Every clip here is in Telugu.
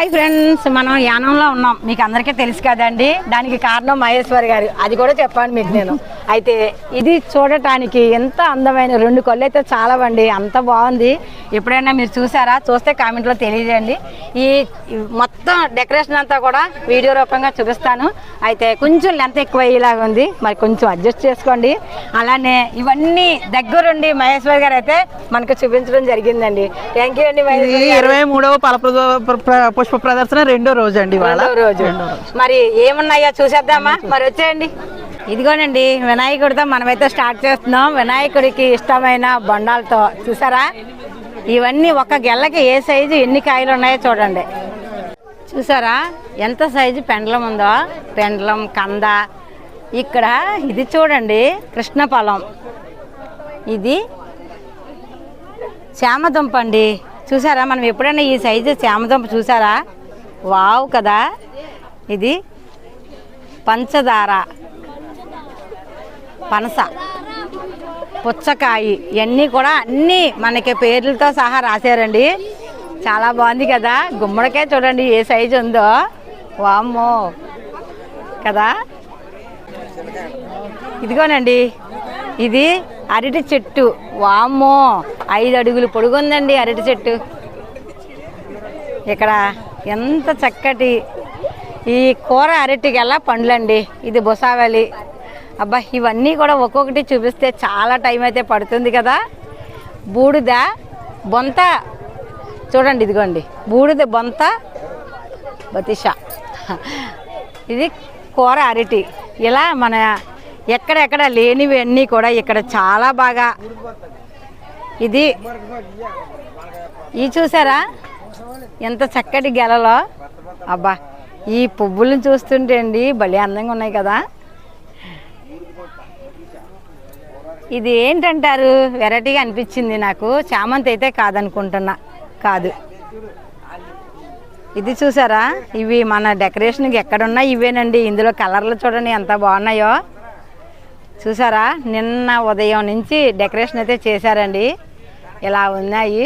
హాయ్ ఫ్రెండ్స్ మనం యానంలో ఉన్నాం. మీకు అందరికీ తెలుసు కదండి. దానికి కారణం మహేశ్వర్ గారు. అది కూడా చెప్పాను మీకు నేను. అయితే ఇది చూడటానికి ఎంత అందమైన రెండు కళ్ళు అయితే చాలా అండి అంత బాగుంది. ఎప్పుడైనా మీరు చూసారా? చూస్తే కామెంట్లో తెలియజేయండి. ఈ మొత్తం డెకరేషన్ అంతా కూడా వీడియో రూపంగా చూపిస్తాను. అయితే కొంచెం లెంత్ ఎక్కువ అయ్యేలాగా ఉంది. మరి కొంచెం అడ్జస్ట్ చేసుకోండి. అలానే ఇవన్నీ దగ్గరుండి మహేశ్వర్ గారు అయితే మనకు చూపించడం జరిగిందండి. థ్యాంక్ యూ అండి ఇరవై మూడవ పల పుష్ప ప్రదర్శన రెండో రోజు అండి ఇవాళ రెండో రోజు. మరి ఏమున్నాయో చూసేద్దామా? మరి వచ్చేయండి. ఇదిగోనండి వినాయకుడితో మనమైతే స్టార్ట్ చేస్తున్నాం. వినాయకుడికి ఇష్టమైన బొండాలతో చూసారా? ఇవన్నీ ఒక గెల్లకి ఏ సైజు ఎన్ని కాయలు ఉన్నాయో చూడండి. చూసారా? ఎంత సైజు పెండలం ఉందో? పెండలం కంద. ఇక్కడ ఇది చూడండి కృష్ణఫలం. ఇది చామదుంప అండి. చూసారా? మనం ఎప్పుడైనా ఈ సైజు చామదుంప చూసారా? వావ్ కదా. ఇది పంచదార. పనస. పుచ్చకాయి. ఇవన్నీ కూడా అన్నీ మనకి పేర్లతో సహా రాశారండి. చాలా బాగుంది కదా. గుమ్మడికాయ చూడండి ఏ సైజు ఉందో. వామ్మో. కదా? ఇదిగోనండి. ఇది అరటి చెట్టు. వామ్మో ఐదు అడుగులు పొడుగుందండి అరటి చెట్టు. ఇక్కడ ఎంత చక్కటి ఈ కూర అరటి ఎలా పండ్లండి. ఇది బొసావలి అబ్బా ఇవన్నీ కూడా ఒక్కొక్కటి చూపిస్తే చాలా టైం అయితే పడుతుంది కదా. బూడిద బొంత. చూడండి ఇదిగోండి బూడిద బొంత బతిష. ఇది కూర అరటి. ఇలా మన ఎక్కడెక్కడ లేనివి అన్నీ కూడా ఇక్కడ చాలా బాగా ఇది. ఈ చూసారా? ఎంత చక్కటి గెలలో. అబ్బా ఈ పువ్వులను చూస్తుంటే అండి భలే అందంగా ఉన్నాయి కదా. ఇది ఏంటంటారు? వెరైటీగా అనిపించింది నాకు. చామంతి అయితే కాదనుకుంటున్నా. కాదు. ఇది చూసారా? ఇవి మన డెకరేషన్కి ఎక్కడున్నా ఇవేనండి. ఇందులో కలర్లు చూడండి ఎంత బాగున్నాయో. చూసారా? నిన్న ఉదయం నుంచి డెకరేషన్ అయితే చేశారండి. ఇలా ఉన్నాయి.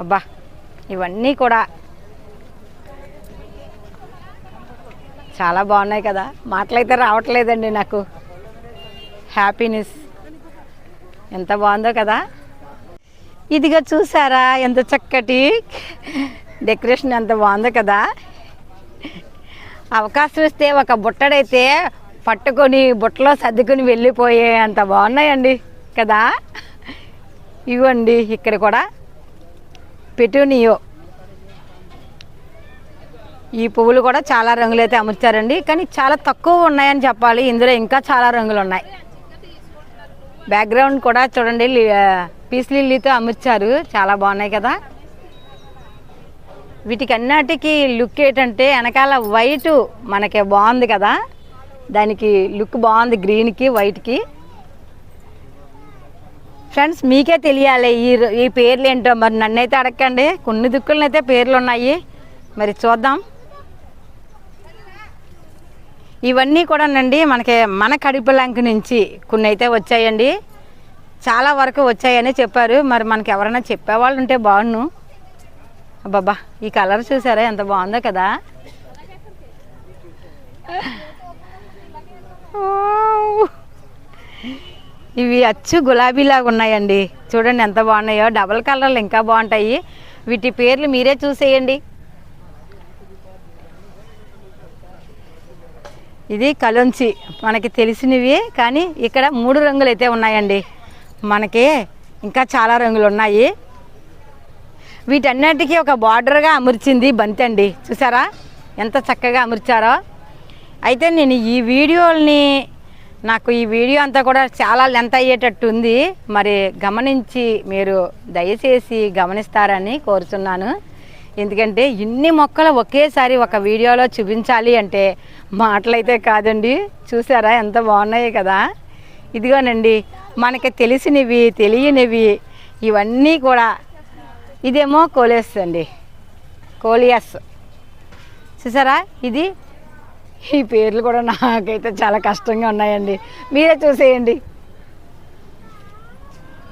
అబ్బా ఇవన్నీ కూడా చాలా బాగున్నాయి కదా. మాటలైతే రావట్లేదండి నాకు. హ్యాపీనెస్ ఎంత బాగుందో కదా. ఇదిగా చూసారా ఎంత చక్కటి డెకరేషన్ ఎంత బాగుందో కదా. అవకాశం ఇస్తే ఒక బుట్టడైతే పట్టుకొని బుట్టలో సర్దుకొని వెళ్ళిపోయే అంత బాగున్నాయండి కదా? ఇవ్వండి ఇక్కడ కూడా పెటూనియో. ఈ పువ్వులు కూడా చాలా రంగులు అయితే అమర్చారండి. కానీ చాలా తక్కువ ఉన్నాయని చెప్పాలి. ఇందులో ఇంకా చాలా రంగులు ఉన్నాయి. బ్యాక్గ్రౌండ్ కూడా చూడండి లి- పీస్ లిల్లీతో అమర్చారు. చాలా బాగున్నాయి కదా? వీటికి అన్నిటికీ లుక్ ఏంటంటే వెనకాల వైట్ మనకి బాగుంది కదా? దానికి లుక్ బాగుంది గ్రీన్కి వైట్కి ఫ్రెండ్స్ మీకే తెలియాలి ఈ ఈ పేర్లు ఏంటో మరి నన్నైతే అడగండి కొన్ని దిక్కులనైతే పేర్లు ఉన్నాయి మరి చూద్దాం. ఇవన్నీ కూడానండి మనకి మన కడిపలంక నుంచి కొన్ని అయితే వచ్చాయండి. చాలా వరకు వచ్చాయని చెప్పారు. మరి మనకి ఎవరైనా చెప్పేవాళ్ళు ఉంటే బాగుండు అబ్బాబా ఈ కలర్ చూసారా? ఎంత బాగుందో కదా. ఇవి అచ్చు గులాబీలాగా ఉన్నాయండి. చూడండి ఎంత బాగున్నాయో. డబల్ కలర్లు ఇంకా బాగుంటాయి. వీటి పేర్లు మీరే చూసేయండి. ఇది కలుంచి మనకి తెలిసినవి కానీ ఇక్కడ మూడు రంగులు అయితే ఉన్నాయండి. మనకి ఇంకా చాలా రంగులు ఉన్నాయి. వీటన్నిటికీ ఒక బార్డర్గా అమర్చింది బంతి అండి. చూసారా? ఎంత చక్కగా అమర్చారో. అయితే నేను ఈ వీడియోల్ని నాకు ఈ వీడియో అంతా కూడా చాలా లెంత్ అయ్యేటట్టు ఉంది. మరి గమనించి మీరు దయచేసి గమనిస్తారని కోరుతున్నాను ఎందుకంటే ఇన్ని మొక్కలు ఒకేసారి ఒక వీడియోలో చూపించాలి అంటే మాటలైతే కాదండి. చూసారా? ఎంత బాగున్నాయి కదా? ఇదిగోనండి మనకి తెలిసినవి తెలియనివి ఇవన్నీ కూడా ఇదేమో కోలియస్ అండి కోలియస్. చూసారా? ఇది ఈ పేర్లు కూడా నాకైతే చాలా కష్టంగా ఉన్నాయండి. మీరే చూసేయండి.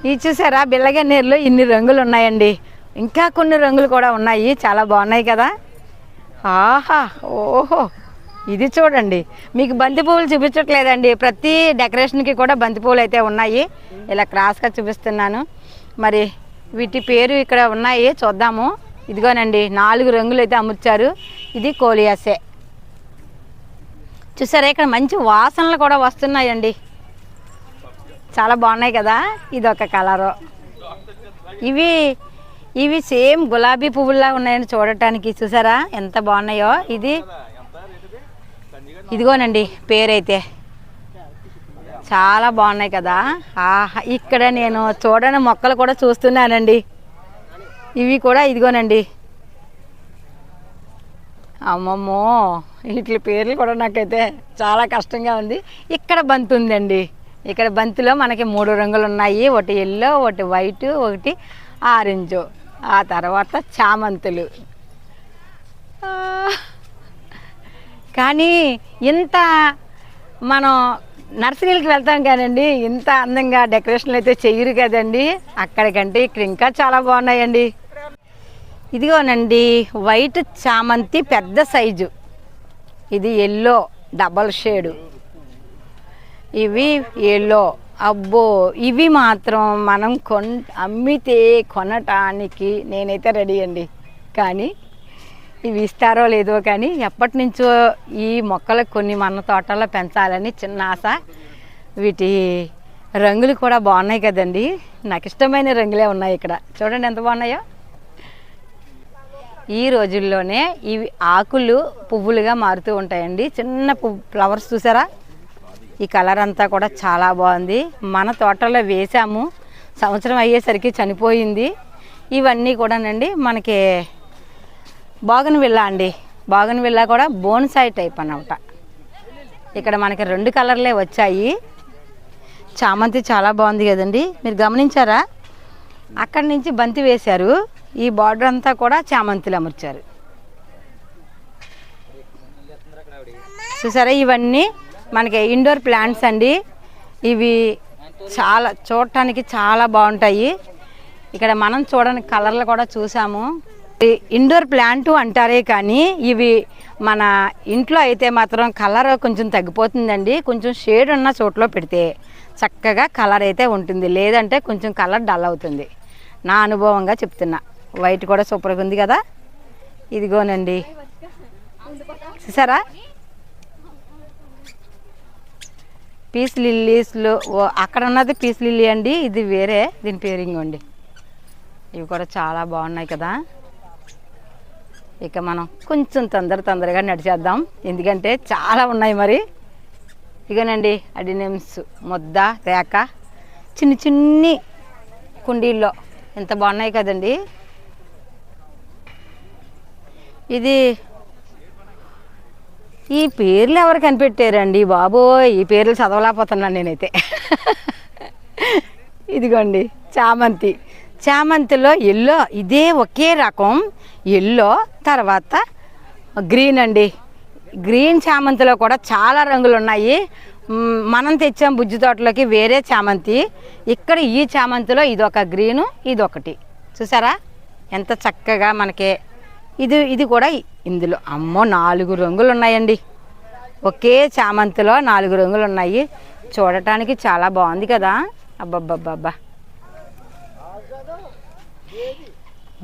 ఇది చూసారా బిల్లగన్నేరులో ఇన్ని రంగులు ఉన్నాయండి. ఇంకా కొన్ని రంగులు కూడా ఉన్నాయి. చాలా బాగున్నాయి కదా. ఆహా ఓహో ఇది చూడండి. మీకు బంతి పువ్వులు చూపించట్లేదండి. ప్రతి డెకరేషన్కి కూడా బంతి పువ్వులు అయితే ఉన్నాయి. ఇలా క్రాస్గా చూపిస్తున్నాను. మరి వీటి పేరు ఇక్కడ ఉన్నాయి. చూద్దాము. ఇదిగోనండి నాలుగు రంగులు అయితే అమర్చారు. ఇది కోలియాసే. చూసారా ఇక్కడ మంచి వాసనలు కూడా వస్తున్నాయండి. చాలా బాగున్నాయి కదా ఇది ఒక కలరు. ఇవి ఇవి సేమ్ గులాబీ పువ్వుల్లా ఉన్నాయండి చూడటానికి. చూసారా ఎంత బాగున్నాయో. ఇది ఇదిగోనండి పేరైతే. చాలా బాగున్నాయి కదా. ఆహా ఇక్కడ నేను చూడని మొక్కలు కూడా చూస్తున్నానండి. ఇవి కూడా ఇదిగోనండి. అమ్మమ్మో వీటి పేర్లు కూడా నాకైతే చాలా కష్టంగా ఉంది. ఇక్కడ బంతి ఉందండి. ఇక్కడ బంతిలో మనకి మూడు రంగులు ఉన్నాయి ఒకటి ఎల్లో ఒకటి వైట్ ఒకటి ఆరెంజ్ ఆ తర్వాత చామంతులు. కానీ ఇంత మనం నర్సరీలకు వెళ్తాం కానండి ఇంత అందంగా డెకరేషన్లు అయితే చెయ్యరు కదండి. అక్కడికంటే ఇక్కడ ఇంకా చాలా బాగున్నాయండి. ఇదిగోనండి వైట్ చామంతి పెద్ద సైజు. ఇది ఎల్లో డబల్ షేడు. ఇవి ఎల్లో. అబ్బో ఇవి మాత్రం మనం కొన్ అమ్మితే కొనటానికి నేనైతే రెడీ అండి. కానీ ఇవి ఇస్తారో లేదో కానీ ఎప్పటి నుంచో ఈ మొక్కలు కొన్ని మన తోటలో పెంచాలని చిన్న ఆశ. వీటి రంగులు కూడా బాగున్నాయి కదండి. నాకు ఇష్టమైన రంగులే ఉన్నాయి ఇక్కడ. చూడండి ఎంత బాగున్నాయో. ఈ రోజుల్లోనే ఇవి ఆకులు పువ్వులుగా మారుతూ ఉంటాయండి. చిన్న పువ్వు ఫ్లవర్స్ చూసారా? ఈ కలర్ అంతా కూడా చాలా బాగుంది. మన తోటలో వేసాము. సంవత్సరం అయ్యేసరికి చనిపోయింది. ఇవన్నీ కూడానండి మనకి బాగన్ విల్లా అండి. బాగన్ విల్లా కూడా బోన్సాయి టైప్ అనమాట ఇక్కడ మనకి రెండు కలర్లే వచ్చాయి. చామంతి చాలా బాగుంది కదండి. మీరు గమనించారా? అక్కడి నుంచి బంతి వేశారు. ఈ బార్డర్ అంతా కూడా చామంతిలు అమర్చారు. చూసారా? ఇవన్నీ మనకి ఇండోర్ ప్లాంట్స్ అండి. ఇవి చాలా చూడటానికి చాలా బాగుంటాయి. ఇక్కడ మనం చూడని కలర్లు కూడా చూసాము. ఇండోర్ ప్లాంట్ అంటారే కానీ ఇవి మన ఇంట్లో అయితే మాత్రం కలర్ కొంచెం తగ్గిపోతుందండి. కొంచెం షేడ్ ఉన్న చోట్లో పెడితే చక్కగా కలర్ అయితే ఉంటుంది. లేదంటే కొంచెం కలర్ డల్ అవుతుంది. నా అనుభవంగా చెప్తున్నా. వైట్ కూడా సూపర్గా ఉంది కదా? ఇదిగోనండి. చూసారా? పీస్ లిల్లీస్లో అక్కడ ఉన్నది పీస్ లిల్లీ అండి ఇది వేరే దీని పేరింగ్ అండి ఇవి కూడా చాలా బాగున్నాయి కదా? ఇక మనం కొంచెం తొందర తొందరగా నడిచేద్దాం ఎందుకంటే చాలా ఉన్నాయి మరి. ఇగనండి అడినెమ్స్ ముద్ద తేక చిన్ని చిన్ని కుండీల్లో. ఎంత బాగున్నాయి కదండి? ఇది ఈ పేర్లు ఎవరు కనిపెట్టారండి? బాబోయ్ ఈ పేర్లు చదవలేకపోతున్నాను నేనైతే. ఇదిగోండి చామంతి. చామంతిలో ఎల్లో ఇదే ఒకే రకం. ఎల్లో తర్వాత గ్రీన్ అండి. గ్రీన్ చామంతిలో కూడా చాలా రంగులు ఉన్నాయి మనం తెచ్చాం బుజ్జి తోటలోకి వేరే చామంతి. ఇక్కడ ఈ చామంతిలో ఇదొక గ్రీను ఇదొకటి. చూసారా? ఎంత చక్కగా మనకి ఇది ఇది కూడా ఇందులో. అమ్మో నాలుగు రంగులు ఉన్నాయండి ఒకే చామంతిలో నాలుగు రంగులు ఉన్నాయి చూడటానికి చాలా బాగుంది కదా. అబ్బబ్బబ్బబ్బా.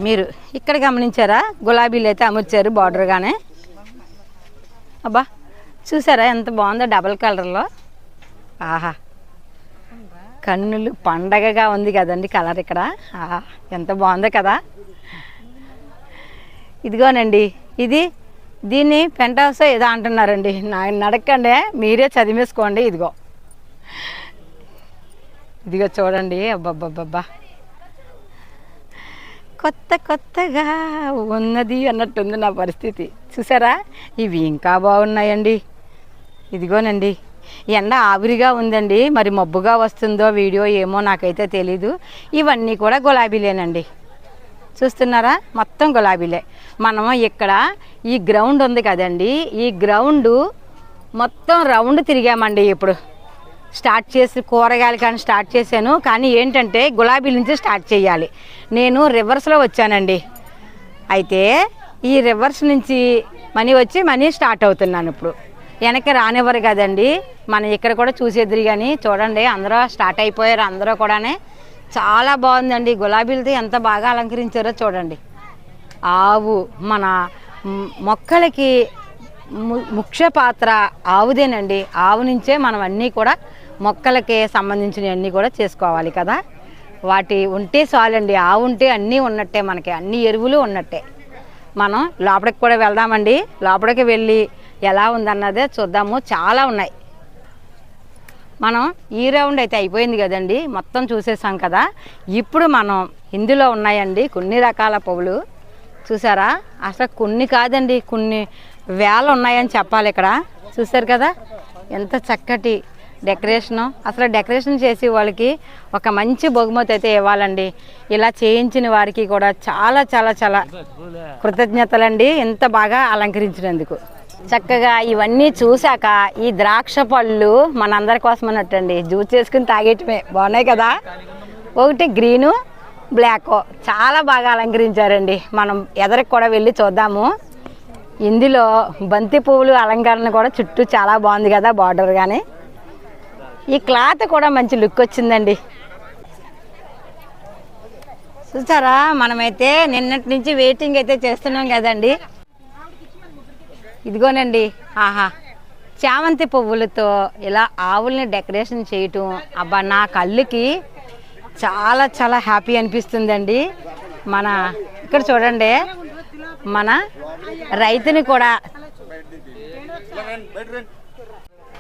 మీరు ఇక్కడ గమనించారా? గులాబీలు అయితే అమర్చారు బార్డర్గానే. అబ్బా చూసారా ఎంత బాగుందో డబల్ కలర్లో. ఆహా. కన్నులు పండగగా ఉంది కదండి కలర్ ఇక్కడ. ఆహా ఎంత బాగుందో కదా. ఇదిగోనండి ఇది దీన్ని పెంట్ హౌస్ ఏదో అంటున్నారండి. నా నడకండి మీరే చదివేసుకోండి ఇదిగో. ఇదిగో చూడండి అబ్బబ్బబ్బబ్బా. కొత్త కొత్తగా ఉన్నది అన్నట్టుంది నా పరిస్థితి. చూసారా? ఇవి ఇంకా బాగున్నాయండి. ఇదిగోనండి ఎండ ఆవిరిగా ఉందండి. మరి మబ్బుగా వస్తుందో వీడియో ఏమో నాకైతే తెలీదు. ఇవన్నీ కూడా గులాబీలేనండి. చూస్తున్నారా? మొత్తం గులాబీలే. మనం ఇక్కడ ఈ గ్రౌండ్ ఉంది కదండి. ఈ గ్రౌండ్ మొత్తం రౌండ్ తిరిగామండి ఇప్పుడు. స్టార్ట్ చేసి కూరగాయలు కానీ స్టార్ట్ చేశాను. కానీ ఏంటంటే గులాబీల నుంచి స్టార్ట్ చేయాలి. నేను రివర్స్లో వచ్చానండి. అయితే ఈ రివర్స్ నుంచి మనీ వచ్చి మనీ స్టార్ట్ అవుతున్నాను ఇప్పుడు. వెనక్కి రానివ్వరు కదండి. మనం ఇక్కడ కూడా చూసేద్దరు కానీ చూడండి అందరూ స్టార్ట్ అయిపోయారు. అందరూ కూడానే చాలా బాగుందండి. గులాబీలతో ఎంత బాగా అలంకరించారో చూడండి. ఆవు మన మొక్కలకి ము- ముఖ్య పాత్ర ఆవుదేనండి. ఆవు నుంచే మనం అన్నీ కూడా మొక్కలకి సంబంధించినవన్నీ కూడా చేసుకోవాలి కదా. వాటి ఉంటే చాలండి. ఆవు ఉంటే అన్నీ ఉన్నట్టే మనకి. అన్ని ఎరువులు ఉన్నట్టే. మనం లోపలికి కూడా వెళ్దామండి. లోపలికి వెళ్ళి ఎలా ఉందన్నదే చూద్దాము. చాలా ఉన్నాయి. మనం ఈ రౌండ్ అయితే అయిపోయింది కదండి. మొత్తం చూసేసాం కదా. ఇప్పుడు మనం ఇందులో ఉన్నాయండి కొన్ని రకాల పువ్వులు. చూసారా? అసలు కొన్ని కాదండి కొన్ని వేల ఉన్నాయని చెప్పాలి ఇక్కడ. చూసారు కదా? ఎంత చక్కటి డెకరేషను. అసలు డెకరేషన్ చేసి వాళ్ళకి ఒక మంచి బహుమతి అయితే ఇవ్వాలండి. ఇలా చేయించిన వారికి కూడా చాలా చాలా చాలా కృతజ్ఞతలండి. ఎంత బాగా అలంకరించినందుకు. చక్కగా ఇవన్నీ చూశాక ఈ ద్రాక్ష పళ్ళు మనందరి కోసం అన్నట్టండి. జ్యూస్ చేసుకుని తాగేయటమే. బాగున్నాయి కదా? ఒకటి గ్రీను బ్లాక్. చాలా బాగా అలంకరించారండి. మనం ఎదరికి కూడా వెళ్ళి చూద్దాము. ఇందులో బంతి పువ్వులు అలంకరణ కూడా చుట్టూ చాలా బాగుంది కదా బార్డర్ కానీ ఈ క్లాత్ కూడా మంచి లుక్ వచ్చిందండి. చూసారా? మనమైతే నిన్నటి నుంచి వెయిటింగ్ అయితే చేస్తున్నాం కదండి. ఇదిగోనండి. ఆహా. చామంతి పువ్వులతో ఇలా ఆవుల్ని డెకరేషన్ చేయటం. అబ్బా నా కళ్ళుకి చాలా చాలా హ్యాపీ అనిపిస్తుందండి. మన ఇక్కడ చూడండి మన రైతుని కూడా.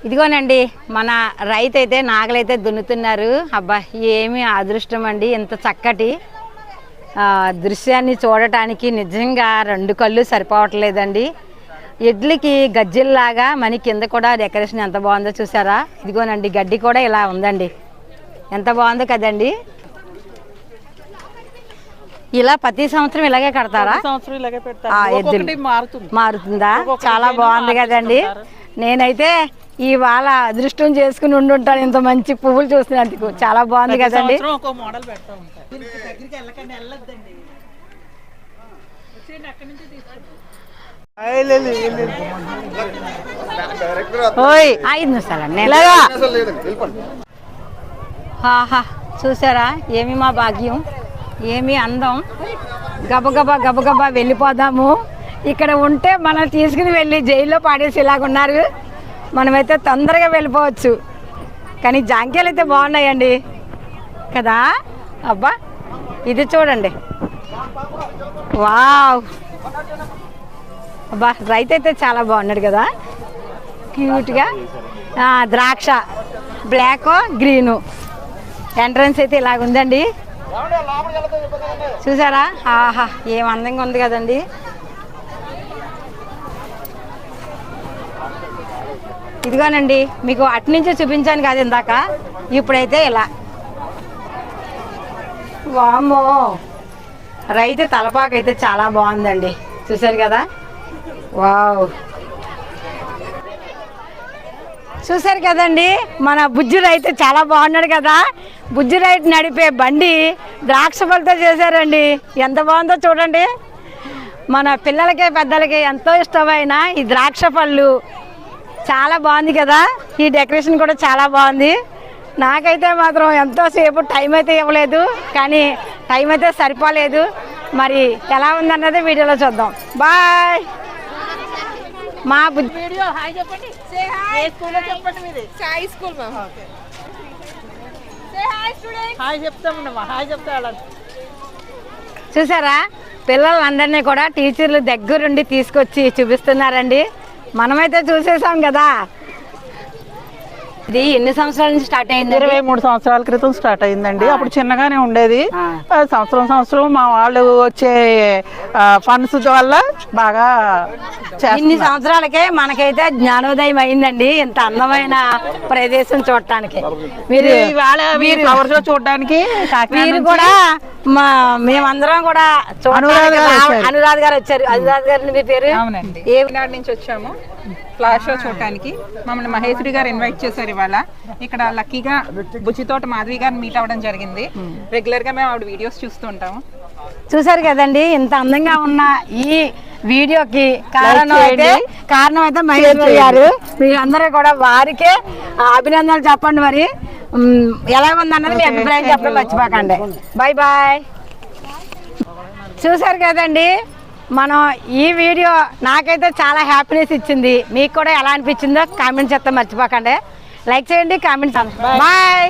ఇదిగోనండి మన రైతు అయితే నాగలైతే దున్నుతున్నారు. అబ్బా ఏమి అదృష్టం అండి ఇంత చక్కటి దృశ్యాన్ని చూడటానికి నిజంగా రెండు కళ్ళు సరిపోవట్లేదండి. ఎడ్లకి గజ్జిల్లాగా మన కింద కూడా డెకరేషన్ ఎంత బాగుందో చూసారా? ఇదిగోనండి గడ్డి కూడా ఇలా ఉందండి. ఎంత బాగుందో కదండి? ఇలా ప్రతి సంవత్సరం ఇలాగే కడతారా? సంవత్సరం ఇలాగే ఆ, పెడతారు ఎద్దులు. ఒక్కొక్కటి మారుతుంది. చాలా బాగుంది కదండి. నేనైతే ఇవాళ అదృష్టం చేసుకుని ఉండుంటాను ఇంత మంచి పువ్వులు చూసినందుకు చాలా బాగుంది కదండి. ఓయ్ ఐదు నిమిషాలండి ఇలాగా ఆహా చూసారా? ఏమి మా భాగ్యం? ఏమి అందం? గబగబా గబగబా వెళ్ళిపోదాము. ఇక్కడ ఉంటే మనం తీసుకుని వెళ్ళి జైల్లో పాడేసి ఇలాగున్నారు మనమైతే తొందరగా వెళ్ళిపోవచ్చు. కానీ జాంకాయలు అయితే బాగున్నాయండి. కదా? అబ్బా ఇది చూడండి. వావ్! అబ్బా రైతు అయితే చాలా బాగున్నాడు కదా? క్యూట్గా. ద్రాక్ష. Black green. ఎంట్రన్స్ అయితే ఇలాగ ఉందండి చూసారా? ఆహా ఏం అందంగా ఉంది కదండి. ఇదిగోనండి మీకు అటునుంచి చూపించాను కాదు ఇందాక. ఇప్పుడైతే ఇలా. వామ్మో! రైతు తలపాకు అయితే చాలా బాగుందండి. చూశారు కదా? వావ్! చూసారు కదండి? మన బుజ్జి రైతు చాలా బాగున్నాడు కదా? బుజ్జి రైతు నడిపే బండి ద్రాక్ష పళ్ళతో చేశారండి. ఎంత బాగుందో చూడండి. మన పిల్లలకి పెద్దలకి ఎంతో ఇష్టమైన ఈ ద్రాక్ష పళ్ళు. చాలా బాగుంది కదా? ఈ డెకరేషన్ కూడా చాలా బాగుంది. నాకైతే మాత్రం ఎంతోసేపు టైం అయితే ఇవ్వలేదు కానీ టైం అయితే సరిపోలేదు. మరి ఎలా ఉందన్నది వీడియోలో చూద్దాం. బాయ్! మా బుజ్జి వీడియో హాయ్ చెప్పండి. ఏ స్కూల్లో చెప్పండి మీది? సాయి స్కూల్ చూసారా? పిల్లలందరినీ కూడా టీచర్లు దగ్గరుండి తీసుకొచ్చి చూపిస్తున్నారండి. మనమైతే చూసేసాం కదా. ఇది ఎన్ని సంవత్సరాల నుంచి స్టార్ట్ అయింది ఇరవై మూడు సంవత్సరాల క్రితం స్టార్ట్ అయిందండి. అప్పుడు చిన్నగానే ఉండేది. సంవత్సరం సంవత్సరం మా వాళ్ళు వచ్చే ఫండ్స్ వల్ల బాగా ఇన్ని. సంవత్సరాలకే మనకైతే జ్ఞానోదయం అయిందండి. ఇంత అందమైన ప్రదేశం చూడటానికి. మీరు మీరు ఇవాళ మీరు ఫ్లవర్స్ చూడడానికి కాకినాడ మీరు కూడా మా మేమందరం కూడా చూడటానికి అనురాధ గారు వచ్చారు. అనురాధ గారు వచ్చారు. అనురాధ గారిని మీ పేరు? అవునండి. ఏ కాకినాడ నుంచి వచ్చాము. ఫ్లాష్ షో చూడటానికి మమ్మల్ని మహేశ్వరి గారు ఇన్వైట్ చేశారు ఇవాళ. ఇక్కడ లక్కీగా బుచ్చితోట మాధవి గారిని మీట్ అవ్వడం జరిగింది. రెగ్యులర్గా మేము ఆవిడ వీడియోస్ చూస్తూ ఉంటాము. చూసారు కదండి ఇంత అందంగా ఉన్న ఈ వీడియోకి కారణం అయితే. కారణం అయితే మహేశ్వరి గారు. మీరందరూ కూడా వారికే అభినందనలు చెప్పండి మరి. ఎలా ఉందన్నది మీ అభిప్రాయం చెప్పడం మర్చిపోకండి. బాయ్ బాయ్ చూసారు కదండి మనం ఈ వీడియో నాకైతే చాలా హ్యాపీనెస్ ఇచ్చింది. మీకు కూడా ఎలా అనిపించిందో కామెంట్ చేస్తే మర్చిపోకండి. లైక్ చేయండి కామెంట్ బాయ్